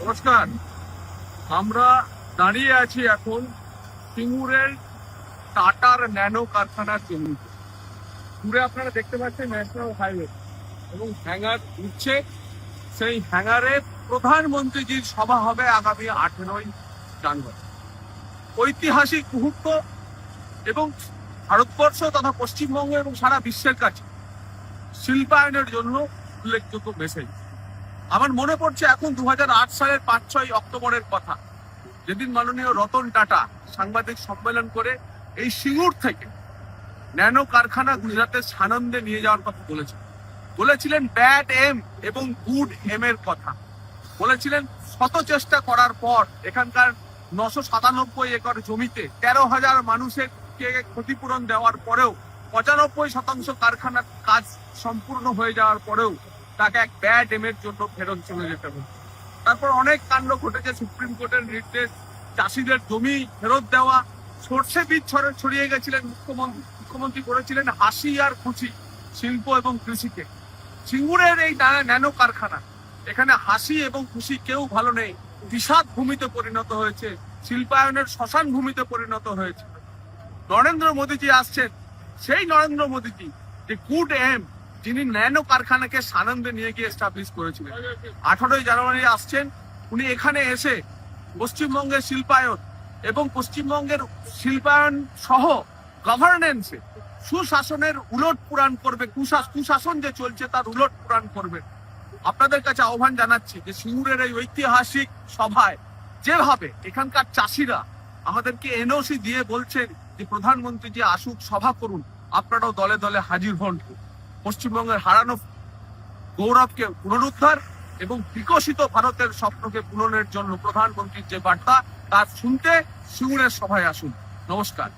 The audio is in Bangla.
নমস্কার। আমরা দাঁড়িয়ে আছি এখন সিঙ্গুরের টাটার ন্যানো কারখানার জমিতে। দূরে আপনারা দেখতে পাচ্ছেন ন্যাশনাল হাইওয়ে এবং হ্যাঙ্গার উঠছে। সেই হ্যাঙ্গারে প্রধানমন্ত্রীজির সভা হবে আগামী আঠেরোই জানুয়ারি। ঐতিহাসিক মুহূর্ত এবং ভারতবর্ষ তথা পশ্চিমবঙ্গ এবং সারা বিশ্বের কাছে শিল্পায়নের জন্য উল্লেখযোগ্য মেসেজ আমার মনে পড়ছে এখন দু হাজার আট সালের পাঁচ ছয় অক্টোবরের কথা। যেদিন মাননীয় রতন টাটা সাংবাদিক সম্মেলন করে এই সিঙ্গুর থেকে ন্যানো কারখানা গুজরাটের সানন্দে নিয়ে যাওয়ার কথা বলেছেন। বলেছিলেন ব্যাড এম এবং গুড এম এর কথা। বলেছিলেন শত চেষ্টা করার পর এখানকার নশো সাতানব্বই একর জমিতে তেরো হাজার মানুষের ক্ষতিপূরণ দেওয়ার পরেও পঁচানব্বই শতাংশ কারখানার কাজ সম্পূর্ণ হয়ে যাওয়ার পরেও তাকে এক ব্যাড এম এর জন্য ফেরত চলে যেতে হবে। তারপর অনেক কাণ্ড ঘটেছে সুপ্রিম কোর্টের নির্দেশ, চাষিদের জমি ফেরত দেওয়া, সর্ষে বীজ ছড়ে- ছড়িয়ে গেছিলেন মুখ্যমন্ত্রী মুখ্যমন্ত্রী করেছিলেন হাসি আর খুশি শিল্প এবং কৃষিকে। সিঙ্গুরের এই ন্যানো কারখানা, এখানে হাসি এবং খুশি কেউ ভালো নেই। বিষাদ ভূমিতে পরিণত হয়েছে, শিল্পায়নের শ্মশান ভূমিতে পরিণত হয়েছে। নরেন্দ্র মোদীজি আসছেন। সেই নরেন্দ্র মোদীজি যে গুড এম যিনি ন্যানো কারখানাকে সানন্দে নিয়ে গিয়ে এস্টাবলিশ করেছিলেন। আঠারোই জানুয়ারি আসছেন, উনি এখানে এসে পশ্চিমবঙ্গের শিল্পায়ন এবং পশ্চিমবঙ্গের শিল্পায়ন সহ গভর্নেন্সে সুশাসনের উলট পুরাণ করবে কুশাসন যে চলছে তার উলট পুরাণ করবে। আপনাদের কাছে আহ্বান জানাচ্ছি যে সিঙ্গুরের এই ঐতিহাসিক সভায় যেভাবে এখানকার চাষিরা আমাদেরকে এনওসি দিয়ে বলছেন যে প্রধানমন্ত্রী যে আসুক, সভা করুন, আপনারাও দলে দলে হাজির হন। পশ্চিমবঙ্গের হারানো গৌরবকে পুনরুদ্ধার এবং বিকশিত ভারতের স্বপ্নকে পূরণের জন্য প্রধানমন্ত্রীর যে বার্তা, তা শুনতে শিউরের সভায় আসুন। নমস্কার।